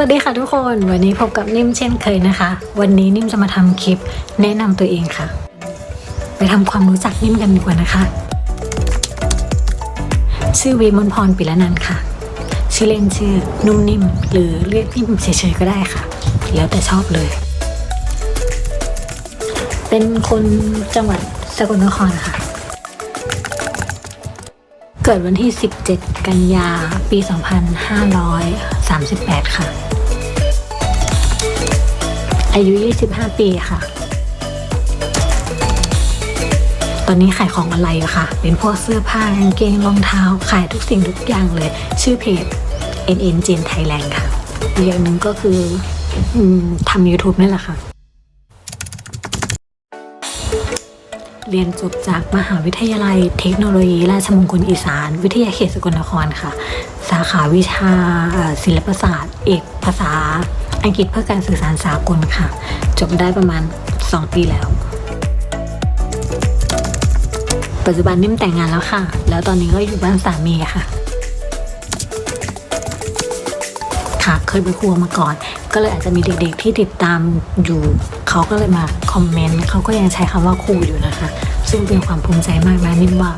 วัสดีค่ะทุกคน วันนี้พบกับนิ่มเช่นเคยนะคะ วันนี้นิ่มจะมาทำคลิปแนะนำตัวเองค่ะ ไปทำความรู้จักนิ่มกันดีกว่านะคะ ชื่อวีมนพรปิละนันค่ะ ชื่อเล่นชื่อนุ่มนิ่ม หรือเรียกนิ่มเฉยๆก็ได้ค่ะ แล้วแต่ชอบเลย เป็นคนจังหวัดสกลนครค่ะ เกิดวันที่ 17 กันยา ปี 2538 ค่ะ อายุ 25 ปีค่ะ ตอนนี้ขายของออนไลน์อยู่ค่ะ เป็นพวกเสื้อผ้ากางเกงรองเท้า ขายทุกสิ่งทุกอย่างเลย ชื่อเพจ NN Gen Thailand ค่ะอีกอย่างหนึ่งก็คืออมทำ YouTube นี่แหละค่ะ เรียนจบจากมหาวิทยาลัยเทคโนโลยีราชมงคลอีสาน วิทยาเขตสกลนครค่ะ สาขาวิชาศิลปศาสตร์ เอกภาษาอังกฤษเพื่อการสื่อสารสากลค่ะ จบได้ประมาณ 2 ปีแล้ว ปัจจุบันนิ่มแต่งงานแล้วค่ะ แล้วตอนนี้ก็อยู่บ้านสามีค่ะ ค่ะเคยไปครัวมาก่อน ก็เลยอาจจะมีเด็กๆที่ติดตามอยู่ เขาก็เลยมาคอมเมนต์เขาก็ยังใช้คำว่าครูอยู่นะคะ ซึ่งเป็นความภูมิใจมากนะนิ่มว่า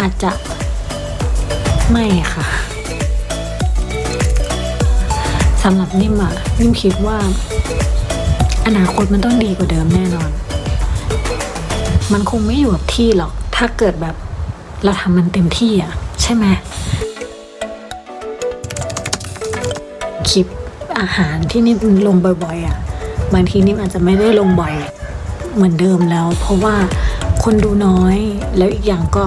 อาจจะไม่ค่ะสำหรับนิ่มอะนิ่มคิดว่า อนาคตมันต้องดีกว่าเดิมแน่นอน มันคงไม่อยู่กับที่หรอก ถ้าเกิดแบบเราทำมันเต็มที่อะใช่ไหม คลิปอาหารที่นิ่มลงบ่อยๆอะบางทีนิ่มอาจจะไม่ได้ลงบ่อยเหมือนเดิมแล้ว เพราะว่าคนดูน้อยแล้วอีกอย่างก็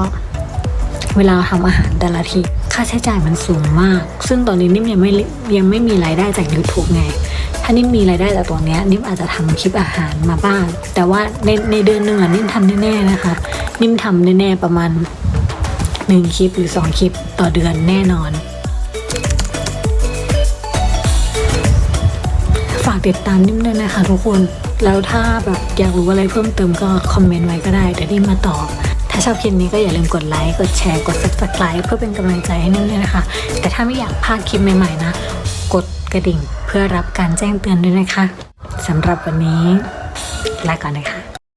เวลาทำอาหารแต่ละทีค่าใช้จ่ายมันสูงมาก ซึ่งตอนนี้นิ่มยังไม่ยังไม่มีรายได้จาก YouTube ไง ถ้านิ่มมีรายได้จากตัวเนี้ยนิ่มอาจจะทำคลิปอาหารมาบ้าง แต่ว่าในในเดือนหนึ่งอะนิ่มทำแน่ๆนะคะ นิ่มทำแน่ๆประมาณหนึ่งคลิปหรือสองคลิปต่อเดือนแน่นอน ติดตามนิ่มด้วยนะคะทุกคน แล้วถ้าแบบอยากรู้อะไรเพิ่มเติมก็คอมเมนต์ไว้ก็ได้เดี๋ยวนิ่มมาตอบ ถ้าชอบคลิปนี้ก็อย่าลืมกดไลค์ กดแชร์ กด subscribe เพื่อเป็นกำลังใจให้นิ่มด้วยนะคะ แต่ถ้าไม่อยากพลาดคลิปใหม่ๆนะ กดกระดิ่งเพื่อรับการแจ้งเตือนด้วยนะคะสำหรับวันนี้ลาก่อนนะคะ